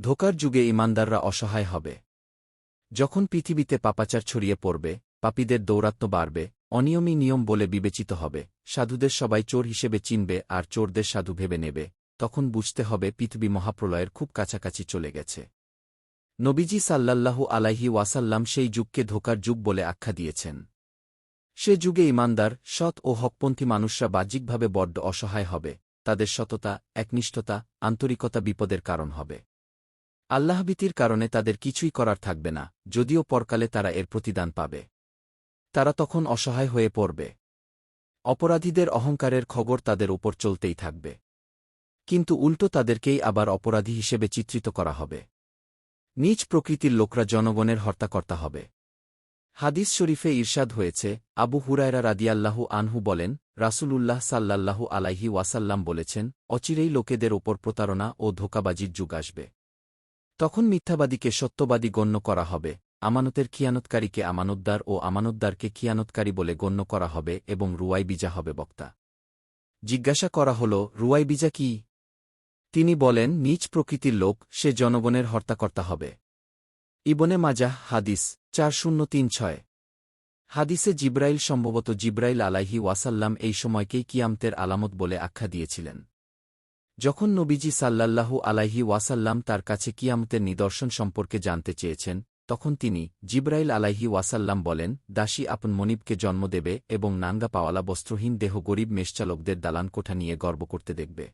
ধোকার যুগে ইমানদাররা অসহায় হবে। যখন পৃথিবীতে পাপাচার ছড়িয়ে পড়বে, পাপীদের দৌরাত্ম্য বাড়বে, অনিয়মই নিয়ম বলে বিবেচিত হবে, সাধুদের সবাই চোর হিসেবে চিনবে আর চোরদের সাধু ভেবে নেবে, তখন বুঝতে হবে পৃথিবী মহাপ্রলয়ের খুব কাছাকাছি চলে গেছে। নবীজি সাল্লাল্লাহু আলাইহি ওয়াসাল্লাম সেই যুগকে ধোকার যুগ বলে আখ্যা দিয়েছেন। সে যুগে ইমানদার, সৎ ও হকপন্থী মানুষরা বাহ্যিকভাবে বড্ড অসহায় হবে, তাদের সততা, একনিষ্ঠতা, আন্তরিকতা বিপদের কারণ হবে। আল্লাহভীতির কারণে তাদের কিছুই করার থাকবে না, যদিও পরকালে তারা এর প্রতিদান পাবে। তারা তখন অসহায় হয়ে পড়বে। অপরাধীদের অহংকারের খবর তাদের উপর চলতেই থাকবে। কিন্তু উল্টো তাদেরকেই আবার অপরাধী হিসেবে চিত্রিত করা হবে। নিজ প্রকৃতির লোকরা জনগণের হর্তাকর্তা হবে। হাদিস শরীফে ঈর্ষাদ হয়েছে, আবু হুরায়রা রাদিয়াল্লাহু আনহু বলেন, রাসূলুল্লাহ সাল্লাল্লাহু আলাইহি ওয়াসাল্লাম বলেছেন, অচিরেই লোকেদের ওপর প্রতারণা ও ধোকাবাজির যুগ আসবে। তখন মিথ্যাবাদীকে সত্যবাদী গণ্য করা হবে, আমানতের খিয়ানতকারীকে আমানতদার ও আমানতদারকে খিয়ানতকারী বলে গণ্য করা হবে এবং রুয়াই বিজা হবে বক্তা। জিজ্ঞাসা করা হল রুয়াই বিজা কি? তিনি বলেন, নিজ প্রকৃতির লোক, সে জনগণের হর্তাকর্তা হবে। ইবনে মাজাহ, হাদিস, চার শূন্য তিন ছয়। হাদিসে জিব্রাইল, সম্ভবত জিব্রাইল আলাইহি ওয়াসাল্লাম এই সময়কেই কিয়ামতের আলামত বলে আখ্যা দিয়েছিলেন। যখন নবীজি সাল্লাল্লাহু আলাইহি ওয়াসাল্লাম তার কাছে কিয়ামতের নিদর্শন সম্পর্কে জানতে চেয়েছেন, তখন তিনি জিব্রাইল আলাইহি ওয়াসাল্লাম বলেন, দাসী আপন মনিবকে জন্ম দেবে এবং নাঙ্গা পাওয়ালা বস্ত্রহীন দেহ গরিব মেষচালকদের দালান কোঠা নিয়ে গর্ব করতে দেখবে।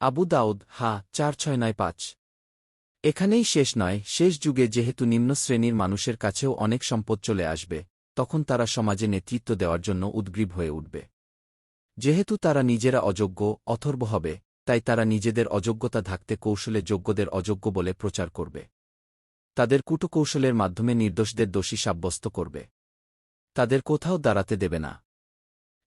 আবু দাউদ, হা, চার ছয় নয় পাঁচ। এখানেই শেষ নয়, শেষ যুগে যেহেতু নিম্ন শ্রেণির মানুষের কাছেও অনেক সম্পদ চলে আসবে, তখন তারা সমাজে নেতৃত্ব দেওয়ার জন্য উদ্গ্রীব হয়ে উঠবে। যেহেতু তারা নিজেরা অযোগ্য, অথর্ব হবে তাই তারা নিজেদের অযোগ্যতা ঢাকতে কৌশলে যোগ্যদের অযোগ্য বলে প্রচার করবে। তাদের কুটকৌশলের মাধ্যমে নির্দোষদের দোষী সাব্যস্ত করবে। তাদের কোথাও দাঁড়াতে দেবে না।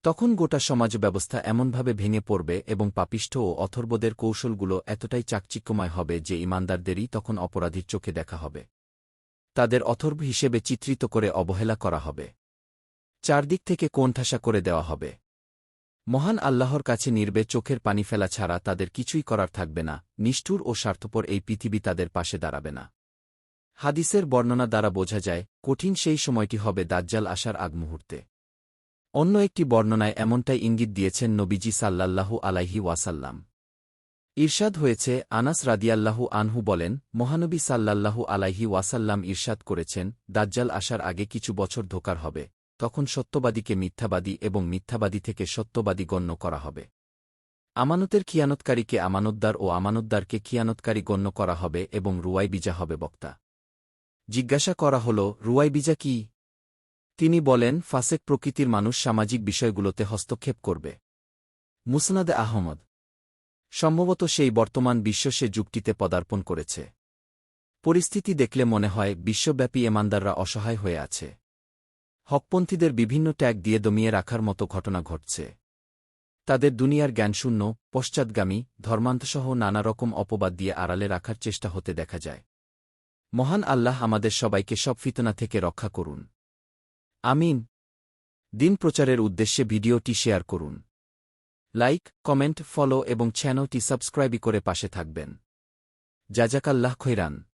তখন গোটা সমাজ ব্যবস্থা এমনভাবে ভেঙে পড়বে এবং পাপিষ্ঠ ও অথর্বদের কৌশলগুলো এতটাই চাকচিক্যময় হবে যে ইমানদারদেরই তখন অপরাধীর চোখে দেখা হবে। তাদের অথর্ব হিসেবে চিত্রিত করে অবহেলা করা হবে। চারদিক থেকে কোণঠাসা করে দেওয়া হবে। মহান আল্লাহর কাছে নির্বে চোখের পানি ফেলা ছাড়া তাদের কিছুই করার থাকবে না, নিষ্ঠুর ও স্বার্থপর এই পৃথিবী তাদের পাশে দাঁড়াবে না। হাদিসের বর্ণনা দ্বারা বোঝা যায়, কঠিন সেই সময়টি হবে দাজ্জাল আসার আগ মুহূর্তে। অন্য একটি বর্ণনায় এমনটাই ইঙ্গিত দিয়েছেন নবীজি সাল্লাল্লাহু আলাইহি ওয়াসাল্লাম। ঈর্ষাদ হয়েছে, আনাস রাদিয়াল্লাহু আনহু বলেন, মহানবী সাল্লাল্লাহু আলাইহি ওয়াসাল্লাম ঈর্ষাদ করেছেন, দাজ্জাল আসার আগে কিছু বছর ধোকার হবে। তখন সত্যবাদীকে মিথ্যাবাদী এবং মিথ্যাবাদী থেকে সত্যবাদী গণ্য করা হবে। আমানতের খিয়ানতকারীকে আমানতদার ও আমানতদারকে খিয়ানতকারী গণ্য করা হবে এবং রুয়াই বিজা হবে বক্তা। জিজ্ঞাসা করা হল রুয়াই বিজা কি? তিনি বলেন, ফাসেক প্রকৃতির মানুষ সামাজিক বিষয়গুলোতে হস্তক্ষেপ করবে। মুসনাদে আহমদ। সম্ভবত সেই বর্তমান বিশ্ব সে যুগটিতে পদার্পণ করেছে। পরিস্থিতি দেখলে মনে হয়, বিশ্বব্যাপী এমানদাররা অসহায় হয়ে আছে। হকপন্থীদের বিভিন্ন ট্যাগ দিয়ে দমিয়ে রাখার মতো ঘটনা ঘটছে। তাদের দুনিয়ার জ্ঞানশূন্য, পশ্চাৎগামী, ধর্মান্তসহ নানা রকম অপবাদ দিয়ে আড়ালে রাখার চেষ্টা হতে দেখা যায়। মহান আল্লাহ আমাদের সবাইকে সব ফিতনা থেকে রক্ষা করুন। আমিন। দিন প্রচারের উদ্দেশ্যে ভিডিওটি শেয়ার করুন। লাইক, কমেন্ট, ফলো এবং চ্যানেলটি সাবস্ক্রাইবই করে পাশে থাকবেন। জাজাকাল্লাহ খৈরান।